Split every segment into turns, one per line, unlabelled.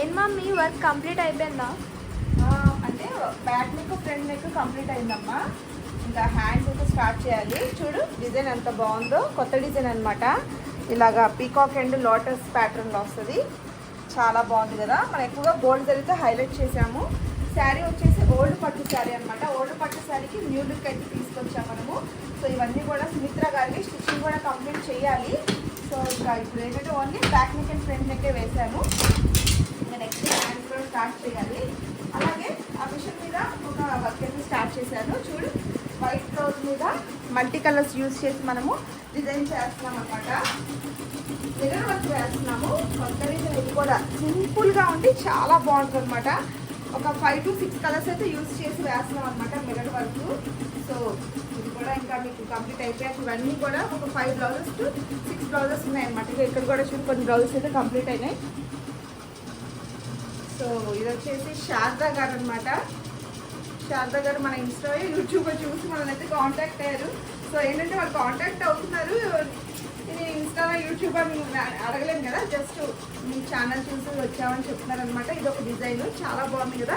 ఏం mummy work complete అయిపోయిందా?
అంటే back neck front neck complete అయిందమ్మా. ఇంకా హ్యాండ్స్ అయితే స్టార్ట్ చేయాలి. చూడు డిజైన్ ఎంత బాగుందో. కొత్త డిజైన్ అన్నమాట. ఇలాగా పీకాక్ అండ్ లోటస్ ప్యాటర్న్లో వస్తుంది. చాలా బాగుంది కదా. మనం ఎక్కువగా గోల్డ్ జరిగితే హైలైట్ చేసాము. శారీ వచ్చేసి ఓల్డ్ పట్టు శారీ అనమాట ఓల్డ్ పట్టు శారీకి న్యూ లుక్ అయితే తీసుకొచ్చాము మనము. సో ఇవన్నీ కూడా సుమిత్ర గారికి స్టిచ్చింగ్ కూడా కంప్లీట్ చేయాలి. సో ఇంకా ఇప్పుడు ఏంటంటే only back neck and front నెక్కే వేసాము ఇంకా నెక్స్ట్ హ్యాండ్స్ కూడా స్టార్ట్ చేయాలి. అలాగే ఆ మిషన్ మీద ఒక వర్క్ అయితే స్టార్ట్ చేశాను. చూడు వైట్ క్లోత్ మీద మల్టీ కలర్స్ యూజ్ చేసి మనము డిజైన్ చేస్తున్నాం అనమాట మిర్రర్ వర్క్ వేస్తున్నాము. కొత్త రీజన్ ఇది కూడా సింపుల్గా ఉండి చాలా బాగుంటుంది అనమాట ఒక ఫైవ్ టు సిక్స్ కలర్స్ అయితే యూజ్ చేసి వేస్తున్నాం అనమాట మిర్రర్ వర్క్ సో ఇది కూడా ఇంకా మీకు కంప్లీట్ అయిపోయాక ఇవన్నీ కూడా ఒక five blouses to six blouses ఉన్నాయి అనమాట ఇక ఇక్కడ కూడా చూడు కొన్ని బ్లౌజెస్ అయితే కంప్లీట్ అయినాయి. సో ఇది వచ్చేసి శారదా గారు అనమాట శారదా గారు మన ఇన్స్టా యూట్యూబ్ చూసి మనల్ని అయితే కాంటాక్ట్ అయ్యారు. సో ఏంటంటే వాళ్ళు కాంటాక్ట్ అవుతున్నారు. ఇది ఇన్స్టా యూట్యూబ్ అని అడగలేము కదా జస్ట్ మీ ఛానల్ చూసి వచ్చామని చెప్తున్నారు అనమాట ఇది ఒక డిజైన్ చాలా బాగుంది కదా.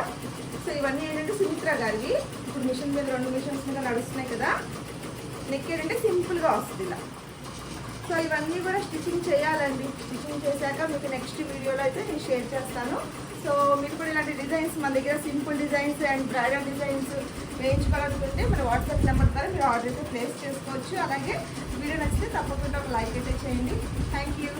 సో ఇవన్నీ ఏంటంటే సుమిత్ర గారివి. ఇప్పుడు మిషన్ మీద రెండు మిషన్స్ మీద నడుస్తున్నాయి కదా. నెక్ ఏంటంటే సింపుల్గా వస్తుంది ఇలా. సో ఇవన్నీ కూడా స్టిచ్చింగ్ చేయాలండి. స్టిచ్చింగ్ చేశాక మీకు నెక్స్ట్ వీడియోలో అయితే నేను షేర్ చేస్తాను. సో మీరు కూడా ఇలాంటి డిజైన్స్ మన దగ్గర simple designs and bridal designs వేయించుకోవాలనుకుంటే మన వాట్సాప్ నెంబర్ ద్వారా మీరు ఆర్డర్ అయితే ప్లేస్ చేసుకోవచ్చు. అలాగే వీడియో నచ్చితే తప్పకుండా ఒక లైక్ అయితే చేయండి. Thank you